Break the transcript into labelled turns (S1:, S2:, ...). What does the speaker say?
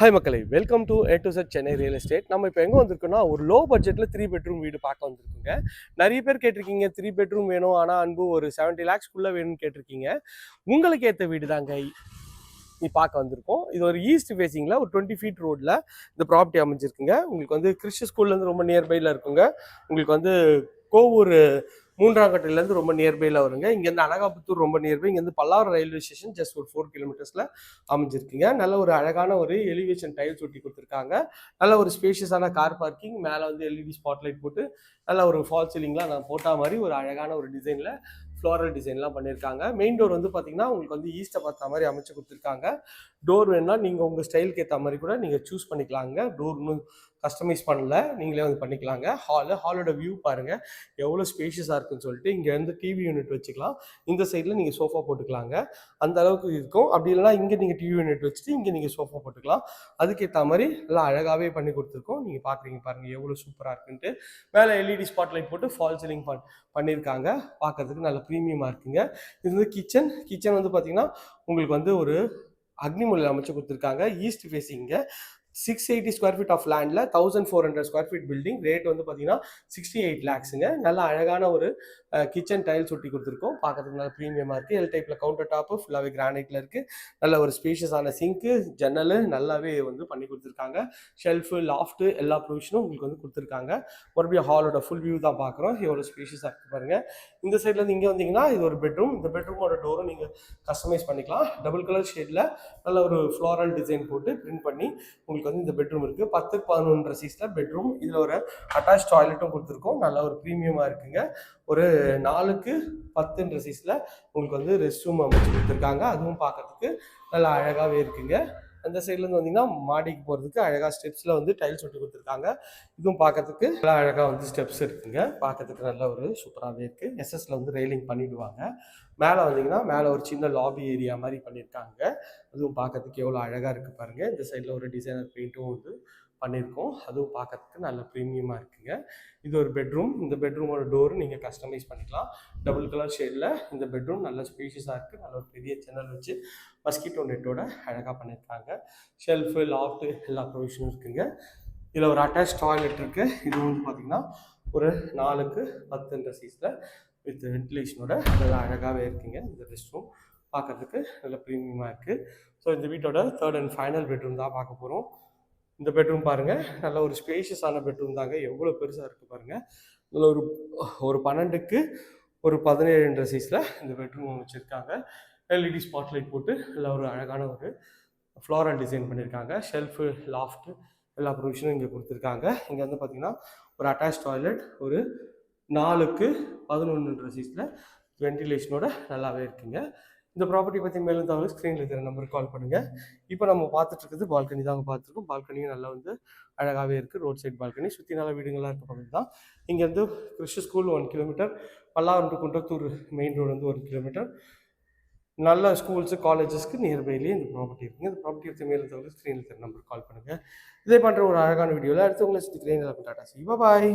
S1: Hi மக்களை. Welcome to A to Z Chennai real estate நம்ம இப்போ எங்கே வந்திருக்கோம்னா ஒரு லோ பட்ஜெட்டில் த்ரீ பெட்ரூம் வீடு பார்க்க வந்திருக்குங்க. நிறைய பேர் கேட்டிருக்கீங்க த்ரீ பெட்ரூம் வேணும். ஆனால் அன்பு ஒரு செவன்ட்டி லேக்ஸ்க்குள்ளே வேணும்னு கேட்டிருக்கீங்க. உங்களுக்கு ஏற்ற வீடு தாங்க நீ பார்க்க வந்திருக்கோம். இது ஒரு ஈஸ்ட் ஃபேஸிங்கில் ஒரு டுவெண்ட்டி ஃபீட் ரோட்டில் இந்த ப்ராப்பர்ட்டி அமைஞ்சிருக்குங்க. உங்களுக்கு வந்து கிறிஸ்டி ஸ்கூல்லேருந்து ரொம்ப நியர்பையில் இருக்குங்க. உங்களுக்கு வந்து கோவூர் மூன்றாம் கட்டிலேருந்து ரொம்ப நியர்பையில் வருங்க. இங்கேருந்து அனகாபுத்தூர் ரொம்ப நியர்பை இங்கேருந்து பல்லாவரம் ரயில்வே ஸ்டேஷன் ஜஸ்ட் ஒரு ஃபோர் கிலோமீட்டர்ஸில் அமைஞ்சிருக்குங்க. நல்ல ஒரு அழகான ஒரு எலிவேஷன் டைல்ஸ் ஒட்டி கொடுத்துருக்காங்க. நல்ல ஒரு ஸ்பேஷியஸான கார் பார்க்கிங் மேலே வந்து எல்இடி ஸ்பாட்லைட் போட்டு நல்ல ஒரு ஃபால் சீலிங்லாம் நான் போட்டா மாதிரி ஒரு அழகான ஒரு டிசைனில் ஃப்ளோரல் டிசைன்லாம் பண்ணியிருக்காங்க. மெயின் டோர் வந்து பார்த்தீங்கன்னா உங்களுக்கு வந்து ஈஸ்ட்டை பார்த்த மாதிரி அமைச்சு கொடுத்துருக்காங்க. டோர் வேணும்னா நீங்கள் உங்கள் ஸ்டைலுக்கு ஏற்ற மாதிரி கூட நீங்கள் சூஸ் பண்ணிக்கலாங்க. டோர் கஸ்டமைஸ் பண்ணல. நீங்களே வந்து பண்ணிக்கலாங்க. ஹாலு ஹாலோட வியூ பாருங்கள் எவ்வளோ ஸ்பேஷியஸாக இருக்குன்னு சொல்லிட்டு இங்கே வந்து டிவி யூனிட் வச்சுக்கலாம். இந்த சைடில் நீங்கள் சோஃபா போட்டுக்கலாங்க. அந்த அளவுக்கு இருக்கும். அப்படி இல்லைனா இங்கே நீங்கள் டிவி யூனிட் வச்சுட்டு இங்கே நீங்கள் சோஃபா போட்டுக்கலாம். அதுக்கேற்ற மாதிரி நல்லா அழகாகவே பண்ணி கொடுத்துருக்கோம். நீங்கள் பார்க்குறீங்க பாருங்கள் எவ்வளோ சூப்பராக இருக்குன்ட்டு. மேலே எல்இடி ஸ்பாட்லைட் போட்டு ஃபால் சீலிங் பண் பண்ணியிருக்காங்க. பார்க்கறதுக்கு நல்ல ப்ரீமியமாக இருக்குங்க. இது வந்து கிச்சன் கிச்சன் வந்து பார்த்தீங்கன்னா உங்களுக்கு வந்து ஒரு அக்னிமொழியில் அமைச்சு கொடுத்துருக்காங்க. East ஃபேஸிங்க six eighty square feet of லேண்டில் thousand four hundred square feet building rate வந்து பார்த்தீங்கன்னா சிக்ஸ்டி எயிட் லேக்ஸுங்க நல்ல அழகான ஒரு கிச்சன் டைல்ஸ் சுட்டி கொடுத்துருக்கோம். பார்க்கறதுக்கு நல்ல ப்ரீமியமாக இருக்குது எல் டைப்பில் கவுண்டர் டாப்பு ஃபுல்லாகவே கிரானைட்டில் இருக்குது நல்ல ஒரு ஸ்பேஷியஸான சிங்க்கு ஜன்னல் நல்லாவே வந்து பண்ணி கொடுத்துருக்காங்க. ஷெல்ஃபு லாஃப்ட்டு எல்லா ப்ரொவிஷனும் உங்களுக்கு வந்து கொடுத்துருக்காங்க. மறுபடியும் ஹாலோட ஃபுல் வியூ தான் பார்க்குறோம் எவ்வளோ ஸ்பேஷியஸாக இருக்குது பாருங்கள் இந்த சைட்லேருந்து இங்கே வந்தீங்கன்னா இது ஒரு பெட்ரூம் இந்த பெட்ரூமோட டோரும் நீங்கள் கஸ்டமைஸ் பண்ணிக்கலாம். டபுள் கலர் ஷேடில் நல்ல ஒரு ஃப்ளாரல் டிசைன் போட்டு பிரிண்ட் பண்ணி உங்களுக்கு வந்து இந்த பெட்ரூம் இருக்குது பத்துக்கு பதினொன்று சீஸில் பெட்ரூம் இதில் ஒரு அட்டாச் டாய்லெட்டும் கொடுத்துருக்கோம். நல்ல ஒரு ப்ரீமியமாக இருக்குங்க. ஒரு நாலுக்கு பத்துன்ற சீஸில் உங்களுக்கு வந்து ரெஸ்ட் ரூம் அமைச்சு கொடுத்துருக்காங்க. அதுவும் பாக்குறதுக்கு நல்லா அழகாகவே இருக்குங்க. அந்த சைட்லேருந்து வந்தீங்கன்னா மாடிக்கு போகிறதுக்கு அழகாக ஸ்டெப்ஸில் வந்து டைல்ஸ் ஒட்டி கொடுத்துருக்காங்க. இதுவும் பார்க்கறதுக்கு நல்லா அழகாக வந்து ஸ்டெப்ஸ் இருக்குங்க. பார்க்கறதுக்கு நல்ல ஒரு சூப்பராகவே இருக்குது எஸ்எஸ்ல வந்து ரெயிலிங் பண்ணிவிடுவாங்க மேலே வந்தீங்கன்னா மேலே ஒரு சின்ன லாபி ஏரியா மாதிரி பண்ணியிருக்காங்க. அதுவும் பார்க்கறதுக்கு எவ்வளோ அழகாக இருக்குது பாருங்கள் இந்த சைடில் ஒரு டிசைனர் பெயிண்ட்டும் வந்து பண்ணியிருக்கோம். அதுவும் பார்க்கறதுக்கு நல்ல ப்ரீமியமாக இருக்குங்க. இது ஒரு பெட்ரூம் இந்த பெட்ரூமோட டோர் நீங்கள் கஸ்டமைஸ் பண்ணிக்கலாம். டபுள் கலர் ஷேடில் இந்த பெட்ரூம் நல்ல ஸ்பீஷியஸாக இருக்குது நல்ல ஒரு பெரிய ஜன்னல் வச்சு மஸ்கிட்டோ நெட்டோட அழகாக பண்ணியிருக்காங்க ஷெல்ஃபு லாஃப்ட்டு எல்லா ப்ரொவிஷனும் இருக்குங்க. இதில் ஒரு அட்டாச் டாய்லெட் இருக்குது இது வந்து பார்த்திங்கன்னா ஒரு நாலுக்கு பத்துன்ற சீஸில் வித் வென்டிலேஷனோட நல்லா அழகாகவே இருக்குங்க. இந்த ரெஸ்ட் ரூம் பார்க்கறதுக்கு நல்ல ப்ரீமியமாக இருக்குது ஸோ இந்த வீட்டோட தேர்ட் அண்ட் ஃபைனல் பெட்ரூம் தான் பார்க்க போகிறோம் இந்த பெட்ரூம் பாருங்கள் நல்ல ஒரு ஸ்பேஷியஸான பெட்ரூம் தாங்க. எவ்வளோ பெருசாக இருக்குது பாருங்கள் நல்ல ஒரு ஒரு பன்னெண்டுக்கு ஒரு பதினேழுன்ற சைஸில் இந்த பெட்ரூம் வச்சுருக்காங்க. எல்இடி ஸ்பாட்லைட் போட்டு நல்ல ஒரு அழகான ஒரு ஃப்ளோரல் டிசைன் பண்ணியிருக்காங்க ஷெல்ஃபு லாஃப்ட்டு எல்லா ப்ரொவிஷனும் இங்கே கொடுத்துருக்காங்க. இங்கே வந்து பார்த்தீங்கன்னா ஒரு அட்டாச் டாய்லெட் ஒரு நாலுக்கு பதினொன்றுன்ற சீஸில் வென்டிலேஷனோட நல்லாவே இருக்குங்க. இந்த ப்ராப்பர்ட்டி பற்றி மேலும் தகவல் ஸ்க்ரீனில் இருக்கிற நம்பருக்கு கால் பண்ணுங்கள் இப்போ நம்ம பார்த்துட்டு இருக்குது பால்கனி தான் பார்த்துருக்கோம். பால்கனியும் நல்லா வந்து அழகாகவே இருக்குது ரோட் சைட் பால்கனி சுற்றி நல்ல வீடுங்களாக இருக்க பகுதி தான். இங்கேருந்து கிறிஸ்து school one kilometer Pallavaram to Kundrathur main road வந்து ஒரு கிலோமீட்டர் நல்ல ஸ்கூல்ஸு காலேஜஸ்க்கு நியர்பைலேயே இந்த ப்ராப்பர்ட்டி இருக்குங்க. இந்த ப்ராப்பர்ட்டி பற்றி மேலும் தகவல் ஸ்க்ரீனில் இருக்கிற நம்பருக்கு கால் பண்ணுங்கள் இதே பண்ணுற ஒரு அழகான வீடியோவில் அடுத்து உங்களை சுற்றி கிரேன் டாட்டா சி. பாய்